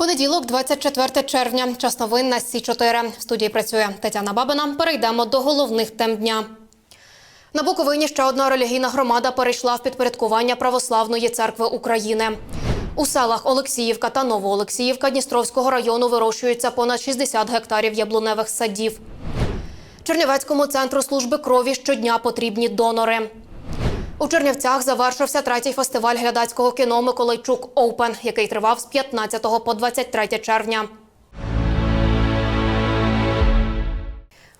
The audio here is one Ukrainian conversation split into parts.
Понеділок, 24 червня. Час новин на Сі 4 В студії працює Тетяна Бабина. Перейдемо до головних тем дня. На Буковині ще одна релігійна громада перейшла в підпорядкування Православної церкви України. У селах Олексіївка та Новоолексіївка Дністровського району вирощується понад 60 гектарів яблуневих садів. Чернівецькому центру служби крові щодня потрібні донори. У Чернівцях завершився третій фестиваль глядацького кіно Миколайчук Оупен, який тривав з 15 по 23 червня.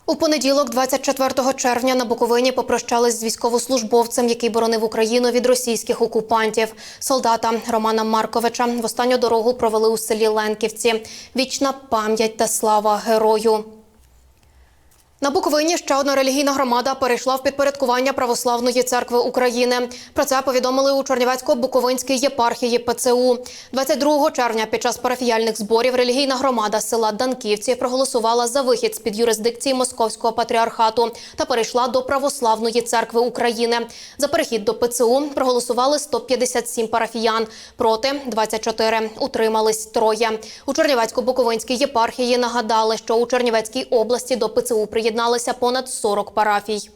У понеділок, 24 червня, на Буковині попрощались з військовослужбовцем, який боронив Україну від російських окупантів. Солдата Романа Марковича в останню дорогу провели у селі Ленківці. Вічна пам'ять та слава герою. На Буковині ще одна релігійна громада перейшла в підпорядкування Православної церкви України. Про це повідомили у Чернівецько-Буковинській єпархії ПЦУ. 22 червня під час парафіяльних зборів релігійна громада села Данківці проголосувала за вихід з-під юрисдикції Московського патріархату та перейшла до Православної церкви України. За перехід до ПЦУ проголосували 157 парафіян. Проти 24. Утримались троє. У Чернівецько-Буковинській єпархії нагадали, що у Чернівецькій області до ПЦУ приєдналися понад 40 парафій.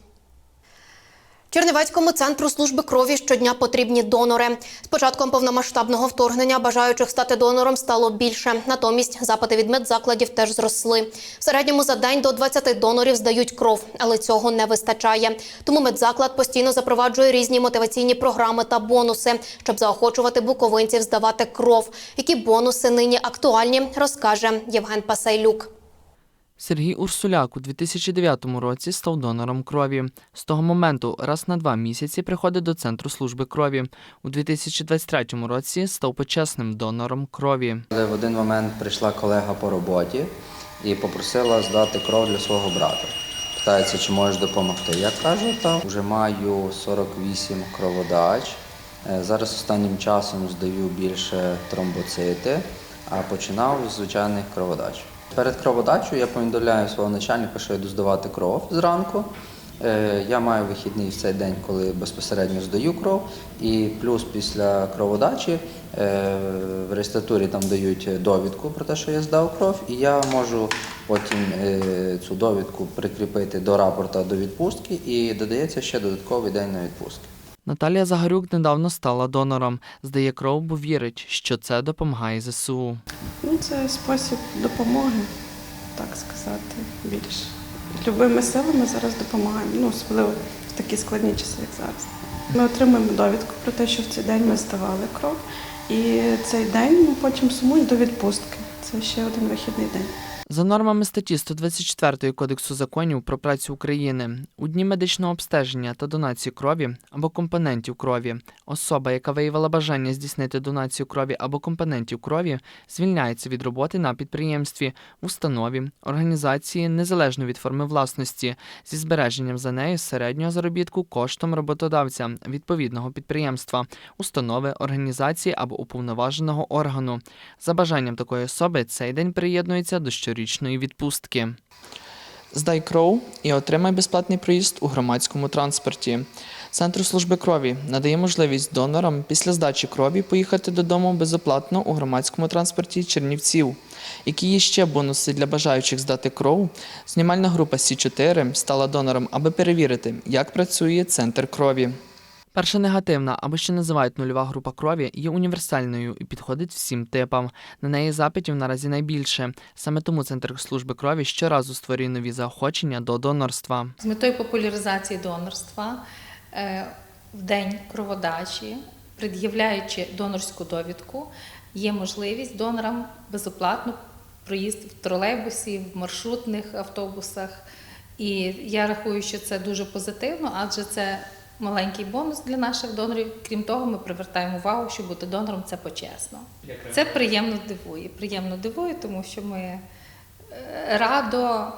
Чернівецькому центру служби крові щодня потрібні донори. З початком повномасштабного вторгнення бажаючих стати донором стало більше. Натомість запити від медзакладів теж зросли. В середньому за день до 20 донорів здають кров, але цього не вистачає. Тому медзаклад постійно запроваджує різні мотиваційні програми та бонуси, щоб заохочувати буковинців здавати кров. Які бонуси нині актуальні, розкаже Євген Пасайлюк. Сергій Урсуляк у 2009 році став донором крові. З того моменту раз на два місяці приходить до центру служби крові. У 2023 році став почесним донором крові. В один момент прийшла колега по роботі і попросила здати кров для свого брата. Питається, чи можеш допомогти. Я кажу, так. Вже маю 48 кроводач. Е, Зараз останнім часом здаю більше тромбоцити, а починав з звичайних кроводач. Перед кроводачею я повідомляю свого начальника, що йду здавати кров зранку. Е, Я маю вихідний в цей день, коли безпосередньо здаю кров. І плюс після кроводачі е, в реєстратурі там дають довідку про те, що я здав кров, і я можу потім е, цю довідку прикріпити до рапорта до відпустки і додається ще додатковий день на відпустки. Наталія Загарюк недавно стала донором. Здає кров, бо вірить, що це допомагає ЗСУ. Ну, це спосіб допомоги, так сказати, більш. Любими силами зараз допомагаємо, ну, особливо в такі складні часи, як зараз. Ми отримуємо довідку про те, що в цей день ми здавали кров, і цей день ну, потім сумують до відпустки. Це ще один вихідний день. За нормами статті 124 Кодексу законів про працю України, у дні медичного обстеження та донації крові або компонентів крові, особа, яка виявила бажання здійснити донацію крові або компонентів крові, звільняється від роботи на підприємстві, установі, організації незалежно від форми власності зі збереженням за нею середнього заробітку коштом роботодавця відповідного підприємства, установи, організації або уповноваженого органу. За бажанням такої особи цей день приєднується до щорічної відпустки. Здай кров і отримай безплатний проїзд у громадському транспорті. Центр служби крові надає можливість донорам після здачі крові поїхати додому безоплатно у громадському транспорті Чернівців. Які є ще бонуси для бажаючих здати кров? Знімальна група Сі 4 стала донором, аби перевірити, як працює центр крові. Перша негативна, або ще називають нульова група крові, є універсальною і підходить всім типам. На неї запитів наразі найбільше. Саме тому центр служби крові щоразу створює нові заохочення до донорства. З метою популяризації донорства е, в день кроводачі, пред'являючи донорську довідку, є можливість донорам безоплатно проїзд в тролейбусі, в маршрутних автобусах. І я рахую, що це дуже позитивно, адже це маленький бонус для наших донорів. Крім того, ми привертаємо увагу, що бути донором це почесно. Це приємно дивує. Приємно дивує, тому що ми е, радо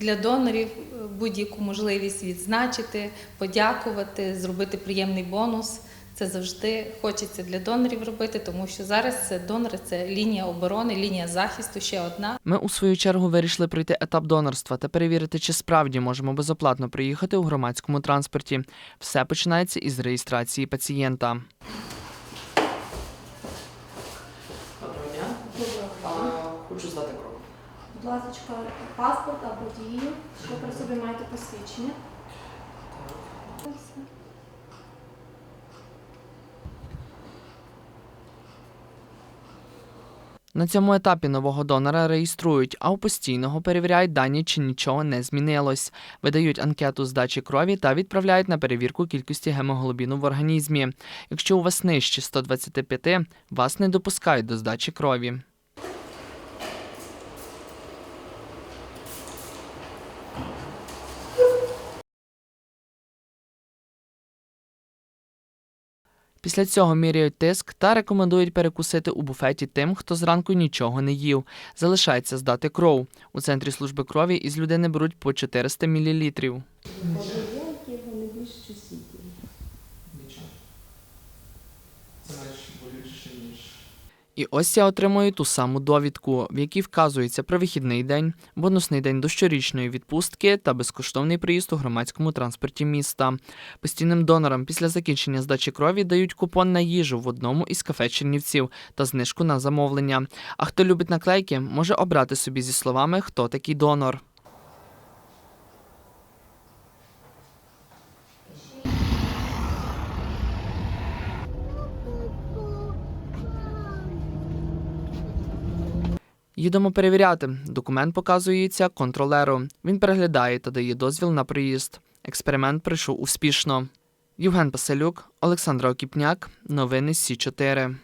для донорів е, будь-яку можливість відзначити, подякувати, зробити приємний бонус. Це завжди хочеться для донорів робити, тому що зараз це донори, це лінія оборони, лінія захисту ще одна. Ми у свою чергу вирішили пройти етап донорства та перевірити, чи справді можемо безоплатно приїхати у громадському транспорті. Все починається із реєстрації пацієнта. Доброго дня. Будь ласка, паспорт або дію, що при собі маєте посвідчення. На цьому етапі нового донора реєструють, а у постійного перевіряють дані, чи нічого не змінилось. Видають анкету здачі крові та відправляють на перевірку кількості гемоглобіну в організмі. Якщо у вас нижче 125, вас не допускають до здачі крові. Після цього міряють тиск та рекомендують перекусити у буфеті тим, хто зранку нічого не їв. Залишається здати кров. У центрі служби крові із людини беруть по 400 мл. І ось я отримую ту саму довідку, в якій вказується про вихідний день, бонусний день до щорічної відпустки та безкоштовний приїзд у громадському транспорті міста. Постійним донорам після закінчення здачі крові дають купон на їжу в одному із кафе Чернівців та знижку на замовлення. А хто любить наклейки, може обрати собі зі словами, хто такий донор. Їдемо перевіряти. Документ показується контролеру. Він переглядає та дає дозвіл на приїзд. Експеримент пройшов успішно. Євген Паселюк, Олександр Окіпняк. Новини Сі 4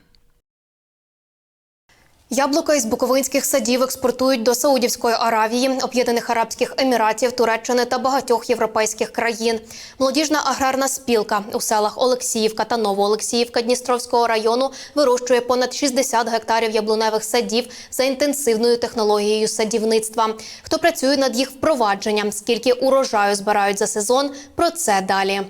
Яблука із буковинських садів експортують до Саудівської Аравії, Об'єднаних Арабських Еміратів, Туреччини та багатьох європейських країн. Молодіжна аграрна спілка у селах Олексіївка та Новоолексіївка Дністровського району вирощує понад 60 гектарів яблуневих садів за інтенсивною технологією садівництва. Хто працює над їх впровадженням, скільки урожаю збирають за сезон, про це далі.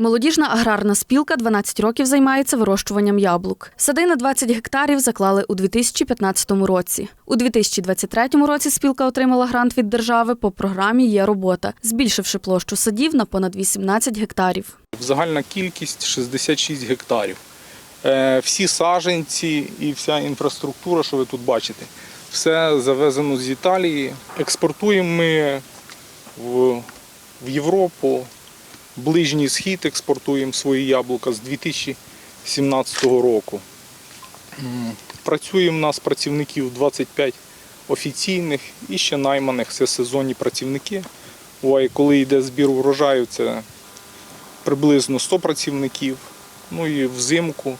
Молодіжна аграрна спілка 12 років займається вирощуванням яблук. Сади на 20 гектарів заклали у 2015 році. У 2023 році спілка отримала грант від держави по програмі Є робота, збільшивши площу садів на понад 18 гектарів. Загальна кількість 66 гектарів. Е, Всі саженці і вся інфраструктура, що ви тут бачите, все завезено з Італії. Експортуємо ми в, в Європу, ближній схід експортуємо свої яблука з 2017 року. Працює в нас працівників 25 офіційних і ще найманих, це сезонні працівники. Буває, коли йде збір урожаю, це приблизно 100 працівників. Ну і взимку,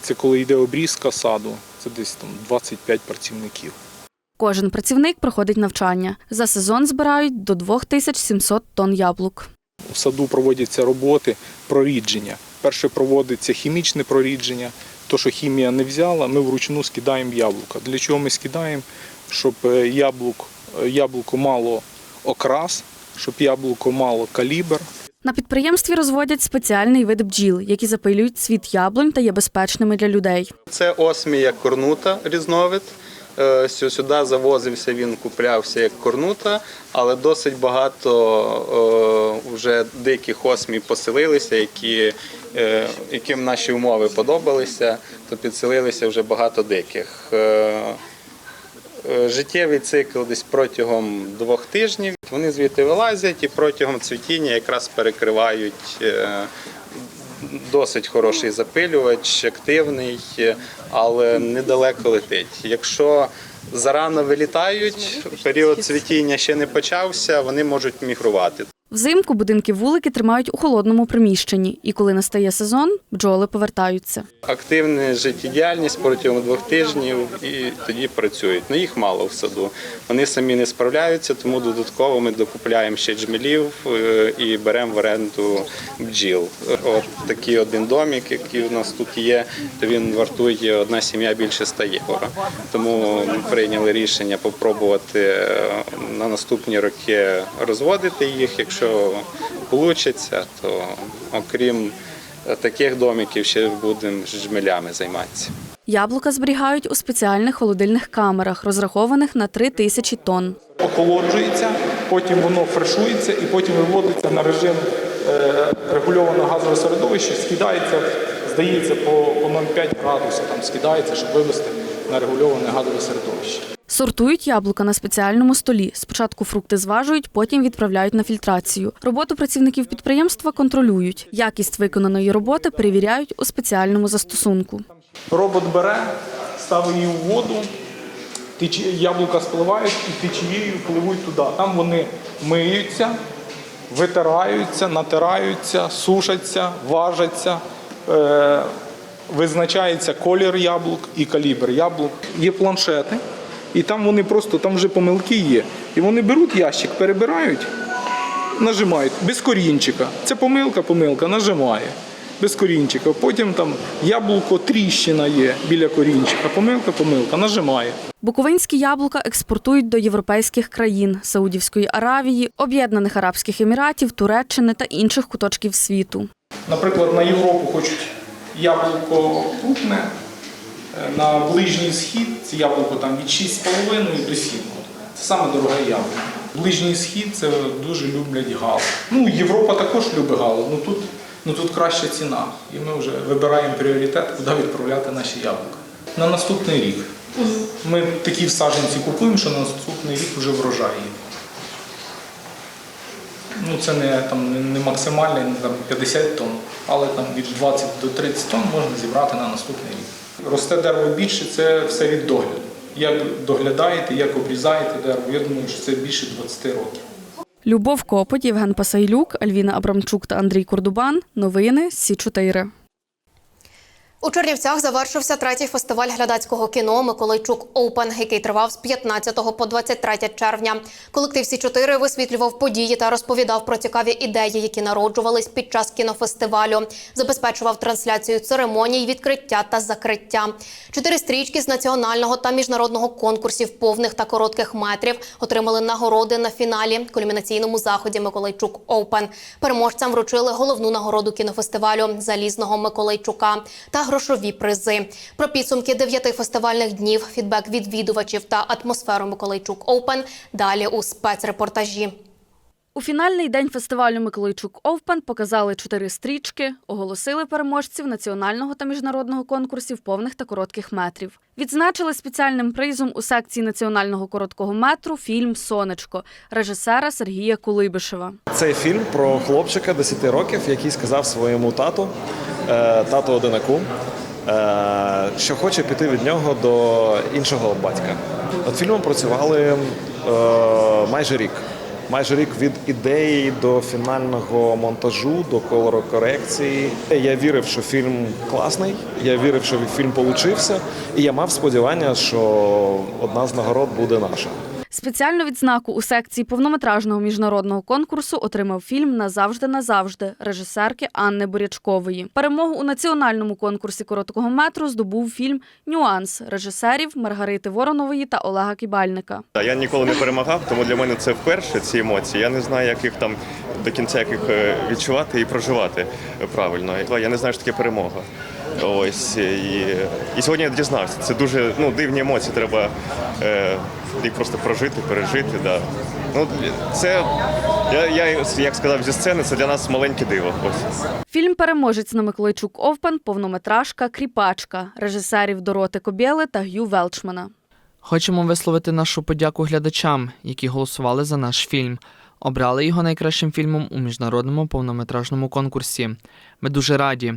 це коли йде обрізка саду, це десь там 25 працівників. Кожен працівник проходить навчання. За сезон збирають до 2700 тонн яблук. В саду проводяться роботи прорідження. Перше проводиться хімічне прорідження. То, що хімія не взяла, ми вручну скидаємо яблука. Для чого ми скидаємо? Щоб е, яблук, е, яблуко мало окрас, щоб яблуко мало калібр, На підприємстві розводять спеціальний вид бджіл, які запилюють цвіт яблунь та є безпечними для людей. Це осмія корнута різновид. Е, сю- Сюди завозився, він куплявся як корнута, але досить багато е, вже диких осмій поселилися, які, е, яким наші умови подобалися, то підселилися вже багато диких. Життєвий цикл десь протягом двох тижнів. Вони звідти вилазять і протягом цвітіння якраз перекривають досить хороший запилювач, активний, але недалеко летить. Якщо зарано вилітають, період цвітіння ще не почався, вони можуть мігрувати. Взимку будинки вулики тримають у холодному приміщенні, і коли настає сезон, бджоли повертаються. Активна життєдіяльність протягом двох тижнів і тоді працюють. Ну їх мало в саду. Вони самі не справляються, тому додатково ми докупляємо ще джмелів е, і беремо в оренду бджіл. От такий один домик, який у нас тут є, то він вартує одна сім'я більше 100 євро. Тому ми прийняли рішення попробувати е, на наступні роки розводити їх. Якщо вийде, то окрім таких домиків ще будемо жмелями займатися. Яблука зберігають у спеціальних холодильних камерах, розрахованих на 3 тисячі тонн. охолоджується, потім воно фрешується і потім виводиться на режим е, регульованого газового середовища, скидається, здається, по, по 0,5 градуса там скидається, щоб вивести на регульоване газове середовище. Сортують яблука на спеціальному столі. Спочатку фрукти зважують, потім відправляють на фільтрацію. Роботу працівників підприємства контролюють. Якість виконаної роботи перевіряють у спеціальному застосунку. Робот бере, ставить її у воду, яблука спливають і течією пливуть туди. Там вони миються, витираються, натираються, сушаться, важаться. Е- Визначається колір яблук і калібр яблук. Є планшети, і там вони просто, там вже помилки є. І вони беруть ящик, перебирають, нажимають без корінчика. Це помилка, помилка, нажимає. Без корінчика. Потім там яблуко тріщина є біля корінчика. Помилка, помилка, нажимає. Буковинські яблука експортують до європейських країн Саудівської Аравії, Об'єднаних Арабських Еміратів, Туреччини та інших куточків світу. Наприклад, на Європу хочуть яблуко крупне, на ближній схід це яблуко там від 6,5 до 7. Це саме дороге яблуко. Ближній схід це дуже люблять гал. Ну, Європа також любить гал, ну тут, ну тут краща ціна. І ми вже вибираємо пріоритет, куди відправляти наші яблука. На наступний рік. Ми такі саджанці купуємо, що на наступний рік вже врожай є. Ну, це не, там, не- не максимальний, не там 50 тонн, але там від 20 до 30 тонн можна зібрати на наступний рік. Росте дерево більше, це все від догляду. Як доглядаєте, як обрізаєте дерево, я думаю, що це більше 20 років. Любов Копоть, Євген Пасайлюк, Альвіна Абрамчук та Андрій Курдубан. Новини Сі 4 У Чернівцях завершився третій фестиваль глядацького кіно Миколайчук Оупен, який тривав з 15 по 23 червня. Колектив Сі 4 висвітлював події та розповідав про цікаві ідеї, які народжувались під час кінофестивалю. Забезпечував трансляцію церемоній, відкриття та закриття. Чотири стрічки з національного та міжнародного конкурсів повних та коротких метрів отримали нагороди на фіналі кульмінаційному заході Миколайчук Оупен. Переможцям вручили головну нагороду кінофестивалю залізного Миколайчука та грошові призи. Про підсумки дев'яти фестивальних днів, фідбек відвідувачів та атмосферу Миколайчук Оупен далі у спецрепортажі. У фінальний день фестивалю Миколайчук Овпен показали чотири стрічки, оголосили переможців національного та міжнародного конкурсів повних та коротких метрів. Відзначили спеціальним призом у секції національного короткого метру фільм Сонечко режисера Сергія Кулибишева. Це фільм про хлопчика 10 років, який сказав своєму тату, тату одинаку, е, що хоче піти від нього до іншого батька. Над фільмом працювали е, майже рік. Майже рік від ідеї до фінального монтажу, до колорокорекції. Я вірив, що фільм класний. Я вірив, що фільм получився, і я мав сподівання, що одна з нагород буде наша. Спеціальну відзнаку у секції повнометражного міжнародного конкурсу отримав фільм Назавжди назавжди режисерки Анни Бурячкової. Перемогу у національному конкурсі короткого метру здобув фільм Нюанс режисерів Маргарити Воронової та Олега Кібальника. Я ніколи не перемагав, тому для мене це вперше ці емоції. Я не знаю, як їх там до кінця як їх е, відчувати і проживати правильно. Я не знаю, що таке перемога. Ось і, і сьогодні я дізнався. Це дуже ну, дивні емоції. Треба е, їх просто прожити, пережити. Да. Ну, це я, я як сказав зі сцени, це для нас маленьке диво. Ось. Фільм Переможець на Миколайчук Овпан повнометражка Кріпачка режисерів Дороти Кобєли та Г'ю Велчмана. Хочемо висловити нашу подяку глядачам, які голосували за наш фільм. Обрали його найкращим фільмом у міжнародному повнометражному конкурсі. Ми дуже раді.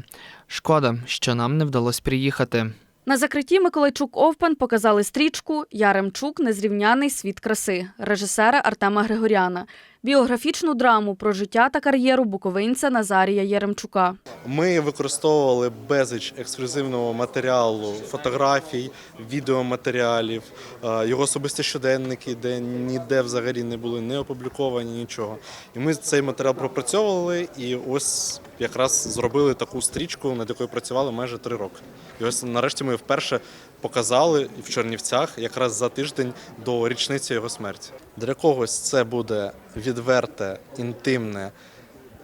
Шкода, що нам не вдалося приїхати. На закритті Миколайчук Овпен показали стрічку Яремчук Незрівняний світ краси режисера Артема Григоряна, біографічну драму про життя та кар'єру буковинця Назарія Яремчука. Ми використовували безліч ексклюзивного матеріалу, фотографій, відеоматеріалів, е, його особисті щоденники, де ніде взагалі не були не опубліковані нічого. І ми цей матеріал пропрацьовували і ось якраз зробили таку стрічку, над якою працювали майже три роки. І ось нарешті ми вперше показали в Чернівцях якраз за тиждень до річниці його смерті. Для когось це буде відверте, інтимне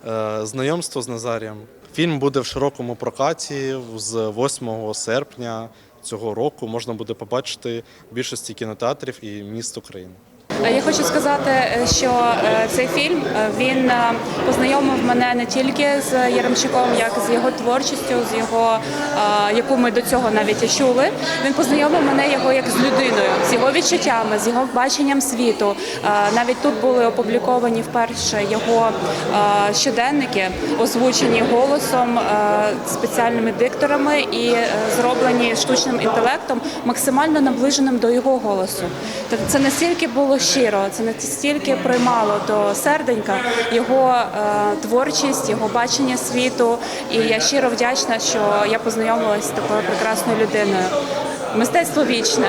е, знайомство з Назарієм. Фільм буде в широкому прокаті з 8 серпня цього року. Можна буде побачити в більшості кінотеатрів і міст України. Е, Я хочу сказати, е, що е, цей фільм він познайомив мене не тільки з Яремчуком, як з його творчістю, з його яку ми до цього навіть чули. Він познайомив мене його як з людиною, з його відчуттями, з його баченням світу. Навіть тут були опубліковані вперше його щоденники, озвучені голосом, спеціальними дикторами і зроблені штучним інтелектом, максимально наближеним до його голосу. Тобто це настільки було щиро, це настільки приймало до серденька його е, творчість, його бачення світу. І я щиро вдячна, що я познайомилася з такою прекрасною людиною. Мистецтво вічне.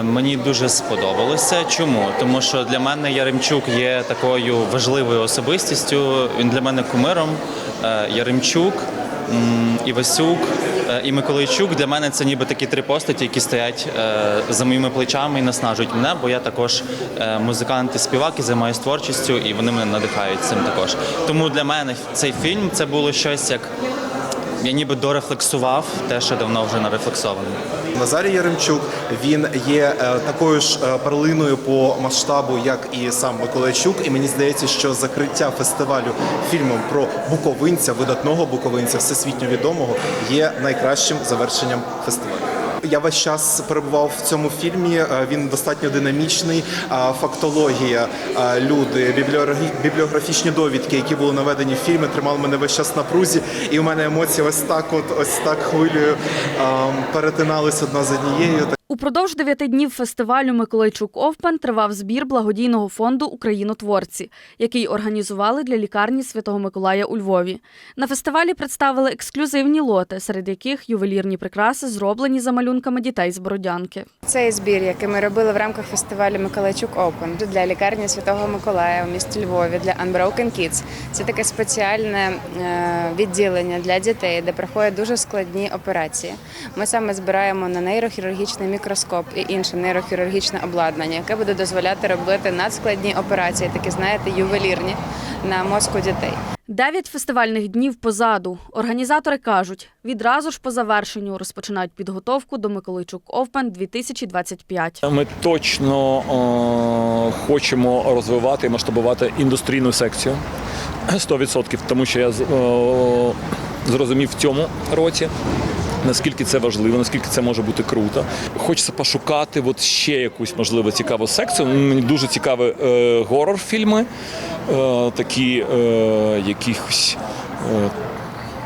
Мені дуже сподобалося. Чому? Тому що для мене Яремчук є такою важливою особистістю. Він для мене кумиром. Е, Яремчук, Івасюк і Миколайчук для мене це ніби такі три постаті, які стоять е, за моїми плечами і наснажують мене, бо я також е, музикант і співак і займаюся творчістю, і вони мене надихають цим також. Тому для мене цей фільм це було щось як. Я ніби дорефлексував те, що давно вже нарефлексовано. Назарій Яремчук він є е, такою ж е, перлиною по масштабу, як і сам Миколайчук. І мені здається, що закриття фестивалю фільмом про буковинця, видатного буковинця, всесвітньо відомого, є найкращим завершенням фестивалю. Я весь час перебував в цьому фільмі. е, Він достатньо динамічний. Фактологія, е, люди, бібліографі- бібліографічні довідки, які були наведені в фільмі, тримали мене весь час на прузі. І у мене емоції ось так, от ось так хвилею ем, перетинались одна з однією. Упродовж дев'яти днів фестивалю Миколайчук Овпен тривав збір благодійного фонду Українотворці, який організували для лікарні Святого Миколая у Львові. На фестивалі представили ексклюзивні лоти, серед яких ювелірні прикраси зроблені за малюнками дітей з Бородянки. Цей збір, який ми робили в рамках фестивалю Миколайчук Open для лікарні Святого Миколая у місті Львові для Unbroken Kids. Це таке спеціальне е, відділення для дітей, де проходять дуже складні операції. Ми саме збираємо на нейрохірургічний мікроскоп і інше нейрохірургічне обладнання, яке буде дозволяти робити надскладні операції, такі знаєте, ювелірні на мозку дітей. Дев'ять фестивальних днів позаду. Організатори кажуть, відразу ж по завершенню розпочинають підготовку до Миколайчук Овпен 2025. Ми точно е, хочемо розвивати і масштабувати індустрійну секцію 100%, тому що я з- е, зрозумів в цьому році. Наскільки це важливо, наскільки це може бути круто. Хочеться пошукати от ще якусь можливо цікаву секцію. Мені дуже цікаві е, горор-фільми, е, такі е, якихось. Е,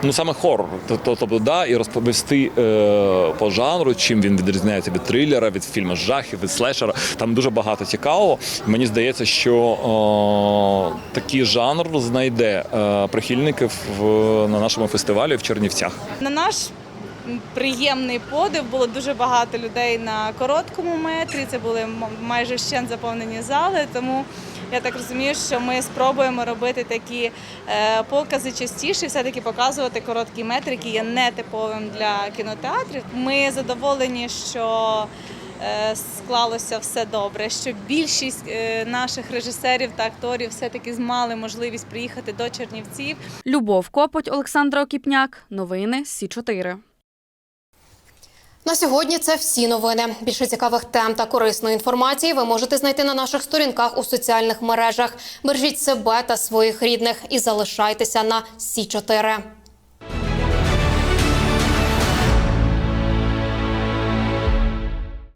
Ну саме хорор, тобто, тобто да, і розповісти е, по жанру, чим він відрізняється від трилера, від фільму жахів, від слешера. Там дуже багато цікавого. Мені здається, що е, такий жанр знайде е, прихильників в, на нашому фестивалі в Чернівцях. На наш приємний подив було дуже багато людей на короткому метрі. Це були майже вщент заповнені зали. Тому я так розумію, що ми спробуємо робити такі е, покази частіше, все-таки показувати короткий метр, який є нетиповим для кінотеатрів. Ми задоволені, що е, склалося все добре. Що більшість е, наших режисерів та акторів все-таки мали можливість приїхати до Чернівців. Любов Копоть, Олександра Окіпняк. Новини Сі 4 На сьогодні це всі новини. Більше цікавих тем та корисної інформації ви можете знайти на наших сторінках у соціальних мережах. Бережіть себе та своїх рідних і залишайтеся на Сі 4